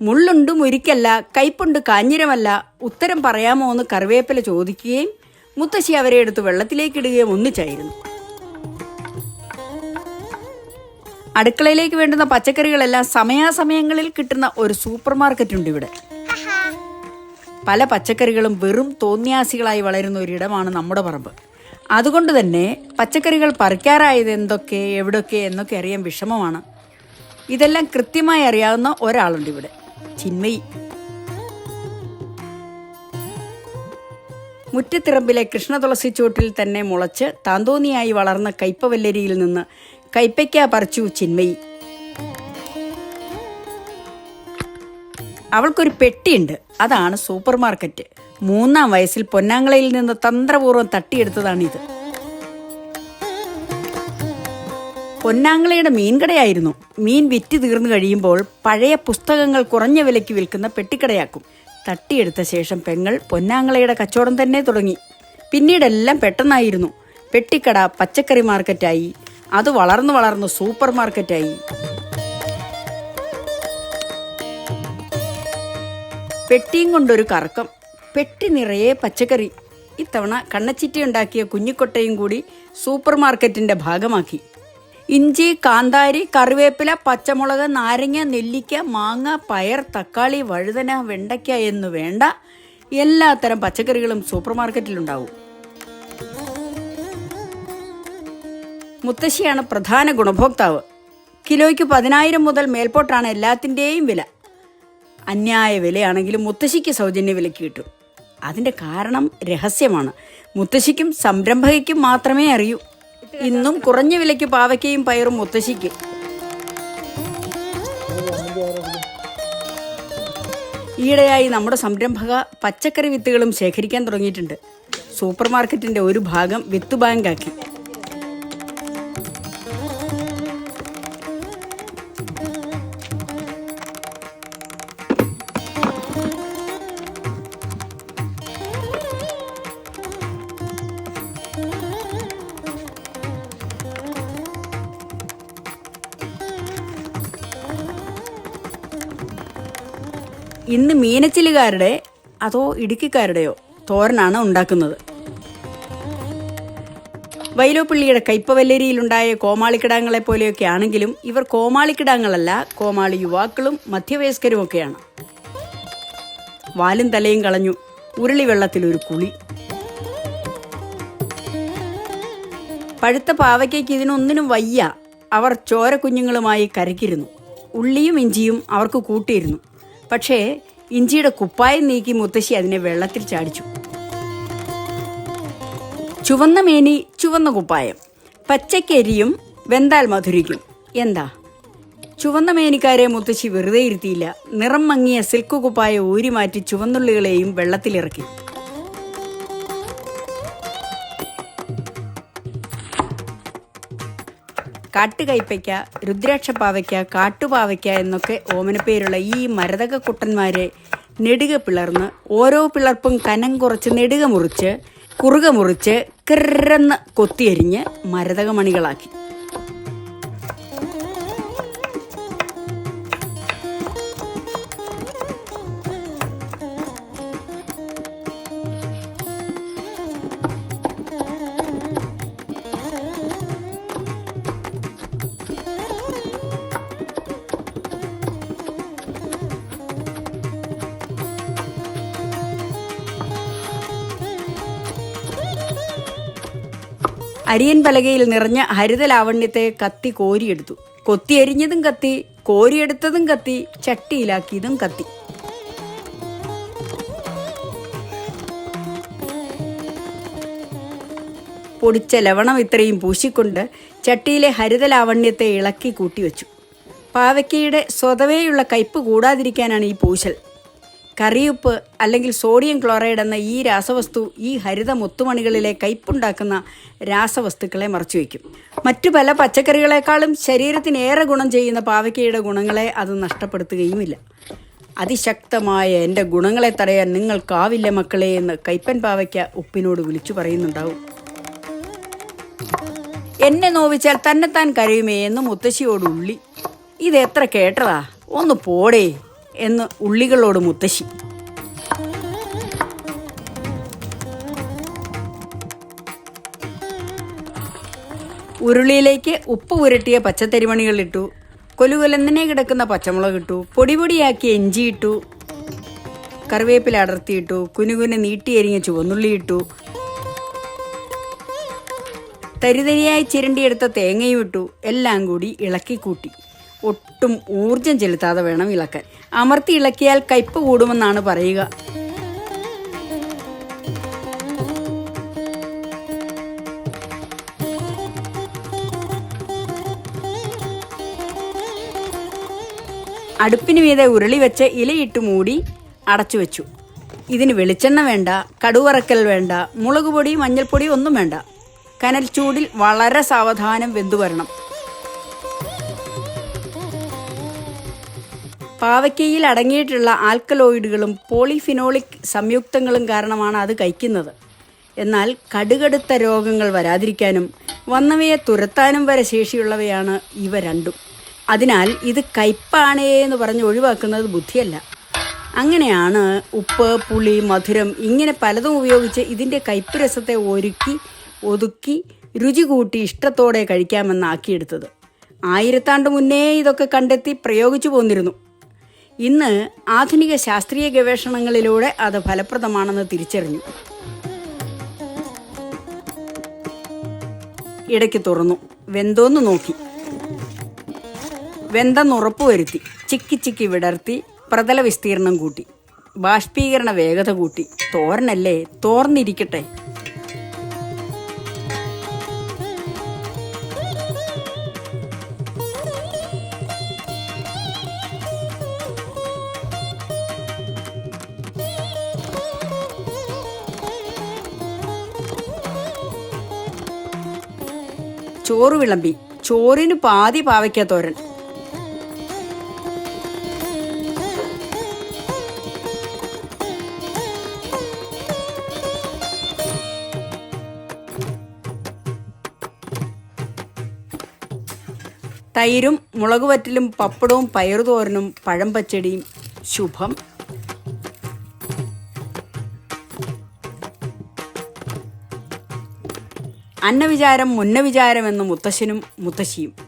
മുള്ളുണ്ട് മുരിക്കല്ല കൈപ്പുണ്ട് കാഞ്ഞിരമല്ല ഉത്തരം പറയാമോ എന്ന് കറിവേപ്പില ചോദിക്കുകയും മുത്തശ്ശി അവരെ എടുത്ത് വെള്ളത്തിലേക്കിടുകയും ഒന്നിച്ചായിരുന്നു. അടുക്കളയിലേക്ക് വേണ്ടുന്ന പച്ചക്കറികളെല്ലാം സമയാസമയങ്ങളിൽ കിട്ടുന്ന ഒരു സൂപ്പർ മാർക്കറ്റ് ഉണ്ട് ഇവിടെ. പല പച്ചക്കറികളും വെറും തോന്നിയാസികളായി വളരുന്ന ഒരിടമാണ് നമ്മുടെ പറമ്പ്. അതുകൊണ്ട് തന്നെ പച്ചക്കറികൾ പറിക്കാറായത് എന്തൊക്കെ എവിടൊക്കെ എന്നൊക്കെ അറിയാൻ വിഷമമാണ്. ഇതെല്ലാം കൃത്യമായി അറിയാവുന്ന ഒരാളുണ്ട് ഇവിടെ. ചിന്മയി. മുറ്റത്തിറമ്പിലെ കൃഷ്ണതുളസി ചുവട്ടിൽ തന്നെ മുളച്ച് താന്തോന്നിയായി വളർന്ന കയ്പവല്ലരിയിൽ നിന്ന് കയ്പയ്ക്ക പറിച്ചു ചിന്മയി. അവൾക്കൊരു പെട്ടിയുണ്ട്. അതാണ് സൂപ്പർ മാർക്കറ്റ് മൂന്നാം വയസ്സിൽ പൊന്നാങ്ങളയിൽ നിന്ന് തന്ത്രപൂർവം തട്ടിയെടുത്തതാണിത്. പൊന്നാങ്ങളയുടെ മീൻകടയായിരുന്നു. മീൻ വിറ്റ് തീർന്നു കഴിയുമ്പോൾ പഴയ പുസ്തകങ്ങൾ കുറഞ്ഞ വിലയ്ക്ക് വിൽക്കുന്ന പെട്ടിക്കടയാക്കും. തട്ടിയെടുത്ത ശേഷം പെങ്ങൾ പൊന്നാങ്ങളയുടെ കച്ചവടം തന്നെ തുടങ്ങി. പിന്നീടെല്ലാം പെട്ടെന്നായിരുന്നു. പെട്ടിക്കട പച്ചക്കറി മാർക്കറ്റായി. അത് വളർന്നു വളർന്ന് സൂപ്പർ മാർക്കറ്റായി. പെട്ടിയും കൊണ്ടൊരു കറക്കം. പെട്ടി നിറയെ പച്ചക്കറി. ഇത്തവണ കണ്ണച്ചിറ്റി ഉണ്ടാക്കിയ കുഞ്ഞിക്കൊട്ടയും കൂടി സൂപ്പർ മാർക്കറ്റിന്റെ ഭാഗമാക്കി. ഇഞ്ചി കാന്താരി കറിവേപ്പില പച്ചമുളക് നാരങ്ങ നെല്ലിക്ക മാങ്ങ പയർ തക്കാളി വഴുതന വെണ്ടയ്ക്ക എന്ന് വേണ്ട. എല്ലാത്തരം പച്ചക്കറികളും സൂപ്പർ മാർക്കറ്റിലുണ്ടാവും മുത്തശ്ശിയാണ് പ്രധാന ഗുണഭോക്താവ്. കിലോയ്ക്ക് പതിനായിരം മുതൽ മേൽപോട്ടാണ് എല്ലാത്തിന്റെയും വില. അന്യായ വിലയാണെങ്കിലും മുത്തശ്ശിക്ക് സൗജന്യ വിലക്ക് കിട്ടും. അതിന്റെ കാരണം രഹസ്യമാണ്. മുത്തശ്ശിക്കും സംരംഭകയ്ക്കും മാത്രമേ അറിയൂ. ഇന്നും കുറഞ്ഞ വിലയ്ക്ക് പാവയ്ക്കയും പയറും മുത്തശ്ശിക്ക്. ഈയിടെയായി നമ്മുടെ സംരംഭക പച്ചക്കറി വിത്തുകളും ശേഖരിക്കാൻ തുടങ്ങിയിട്ടുണ്ട്. സൂപ്പർ മാർക്കറ്റിന്റെ ഒരു ഭാഗം വിത്ത് ബാങ്കാക്കി. ഇന്ന് മീനച്ചിലുകാരുടെ അതോ ഇടുക്കിക്കാരുടെയോ തോരനാണ് ഉണ്ടാക്കുന്നത്. വൈലോപ്പിള്ളിയുടെ കയ്പവല്ലരിയിലുണ്ടായ കോമാളിക്കിടാങ്ങളെ പോലെയൊക്കെ ആണെങ്കിലും ഇവർ കോമാളിക്കിടാങ്ങളല്ല കോമാളി യുവാക്കളും മധ്യവയസ്കരും ഒക്കെയാണ് വാലും തലയും കളഞ്ഞു ഉരുളി വെള്ളത്തിൽ ഒരു കുളി. പഴുത്ത പാവയ്ക്കേക്ക് ഇതിനൊന്നിനും വയ്യ. അവർ ചോര കുഞ്ഞുങ്ങളുമായി കരക്കിരുന്നു ഉള്ളിയും ഇഞ്ചിയും അവർക്ക് കൂട്ടിയിരുന്നു. പക്ഷേ ഇഞ്ചിയുടെ കുപ്പായം നീക്കി മുത്തശ്ശി അതിനെ വെള്ളത്തിൽ ചാടിച്ചു. ചുവന്ന മേനി ചുവന്ന കുപ്പായം. പച്ചക്കരിയും വെന്താൽ മധുരിക്കും. എന്താ? ചുവന്ന മേനിക്കാരെ മുത്തശ്ശി വെറുതെ ഇരുത്തിയില്ല. നിറം മങ്ങിയ സിൽക്ക് കുപ്പായ ഊരി മാറ്റി ചുവന്നുള്ളികളെയും വെള്ളത്തിലിറക്കി. കാട്ടുകൈപ്പയ്ക്ക രുദ്രാക്ഷപ്പാവയ്ക്ക കാട്ടുപാവയ്ക്ക എന്നൊക്കെ ഓമനപ്പേരുള്ള ഈ മരതക കുട്ടന്മാരെ നെടുക പിളർന്ന് ഓരോ പിളർപ്പും കനം കുറച്ച് നെടുക മുറിച്ച് കുറുക മുറിച്ച് കിറന്ന് കൊത്തിയരിഞ്ഞ് മരതക അരിയൻ പലകയിൽ നിറഞ്ഞ ഹരിത ലാവണ്യത്തെ കത്തി കോരിയെടുത്തു. കൊത്തിയരിഞ്ഞതും കത്തി കോരിയെടുത്തതും കത്തി ചട്ടിയിലാക്കിയതും കത്തി. പൊടിച്ച ലവണം ഇത്രയും പൂശിക്കൊണ്ട് ചട്ടിയിലെ ഹരിത ലാവണ്യത്തെ ഇളക്കി കൂട്ടിവെച്ചു. പാവയ്ക്കയുടെ സ്വതവേയുള്ള കയ്പ് കൂടാതിരിക്കാനാണ് ഈ പൂശൽ. കറിയുപ്പ് അല്ലെങ്കിൽ സോഡിയം ക്ലോറൈഡ് എന്ന ഈ രാസവസ്തു ഈ ഹരിത മുത്തുമണികളിലെ കയ്പുണ്ടാക്കുന്ന രാസവസ്തുക്കളെ മറച്ചുവെക്കും മറ്റു പല പച്ചക്കറികളെക്കാളും ശരീരത്തിന് ഏറെ ഗുണം ചെയ്യുന്ന പാവയ്ക്കയുടെ ഗുണങ്ങളെ അത് നഷ്ടപ്പെടുത്തുകയുമില്ല. അതിശക്തമായ എന്റെ ഗുണങ്ങളെ തടയാൻ നിങ്ങൾക്കാവില്ല മക്കളെ എന്ന് കൈപ്പൻ പാവയ്ക്ക ഉപ്പിനോട് വിളിച്ചു പറയുന്നുണ്ടാവും. എന്നെ നോവിച്ചാൽ തന്നെത്താൻ കരയുമേ എന്ന് മുത്തശ്ശിയോട് ഉള്ളി ഇത് എത്ര കേട്ടതാ? ഒന്ന് പോടേ. എന്ന് ഉള്ളികളോട് മുത്തശ്ശി. ഉരുളിയിലേക്ക് ഉപ്പ് ഉരട്ടിയ പച്ചത്തരിമണികൾ ഇട്ടു. കൊലുകൊലന്നിനെ കിടക്കുന്ന പച്ചമുളക് ഇട്ടു. പൊടിപൊടിയാക്കി ഇഞ്ചി ഇട്ടു. കറിവേപ്പില അടർത്തിയിട്ടു കുനുകുനെ നീട്ടിയരിഞ്ഞ ചുവന്നുള്ളി ഇട്ടു. തരിതരിയായി ചിരണ്ടിയെടുത്ത തേങ്ങയും ഇട്ടു. എല്ലാം കൂടി ഇളക്കി കൂട്ടി. ഒട്ടും ഊർജം ചെലുത്താതെ വേണം ഇളക്കാൻ. അമർത്തി ഇളക്കിയാൽ കയ്പ് കൂടുമെന്നാണ് പറയുക. അടുപ്പിന് മീതെ ഉരുളി വെച്ച് ഇലയിട്ട് മൂടി അടച്ചു വെച്ചു. ഇതിന് വെളിച്ചെണ്ണ വേണ്ട കടുവറക്കൽ വേണ്ട മുളക് പൊടി മഞ്ഞൾപ്പൊടി ഒന്നും വേണ്ട. കനൽ ചൂടിൽ വളരെ സാവധാനം വെന്തു വരണം പാവയ്ക്കയിൽ അടങ്ങിയിട്ടുള്ള ആൽക്കലോയിഡുകളും പോളിഫിനോളിക് സംയുക്തങ്ങളും കാരണമാണ് അത് കഴിക്കുന്നത്. എന്നാൽ കടുകടുത്ത രോഗങ്ങൾ വരാതിരിക്കാനും വന്നവയെ തുരത്താനും വരെ ശേഷിയുള്ളവയാണ് ഇവ രണ്ടും. അതിനാൽ ഇത് കയ്പാണേ എന്ന് പറഞ്ഞ് ഒഴിവാക്കുന്നത് ബുദ്ധിയല്ല. അങ്ങനെയാണ് ഉപ്പ് പുളി മധുരം ഇങ്ങനെ പലതും ഉപയോഗിച്ച് ഇതിന്റെ കയ്പ് രസത്തെ ഒരുക്കി ഒതുക്കി രുചി കൂട്ടി ഇഷ്ടത്തോടെ കഴിക്കാമെന്നാക്കിയെടുത്തത്. ആയിരത്താണ്ട് മുന്നേ ഇതൊക്കെ കണ്ടെത്തി പ്രയോഗിച്ചു പോന്നിരുന്നു. ഇന്ന് ആധുനിക ശാസ്ത്രീയ ഗവേഷണങ്ങളിലൂടെ അത് ഫലപ്രദമാണെന്ന് തിരിച്ചറിഞ്ഞു. ഇടയ്ക്ക് തുറന്നു. വെന്തോന്ന് നോക്കി. വെന്തെന്ന് ഉറപ്പുവരുത്തി ചിക്കി ചിക്കി വിടർത്തി. പ്രതല വിസ്തീർണം കൂട്ടി. ബാഷ്പീകരണ വേഗത കൂട്ടി. തോരനല്ലേ? തോർന്നിരിക്കട്ടെ. ചോറ് വിളമ്പി. ചോറിന് പാതി പാവയ്ക്ക തോരൻ. തൈരും മുളകുവറ്റലും പപ്പടവും പയറുതോരനും പഴം പച്ചടിയും. ശുഭം. അന്നവിചാരം മുന്നവിചാരം എന്ന് മുത്തശ്ശനും മുത്തശ്ശിയും.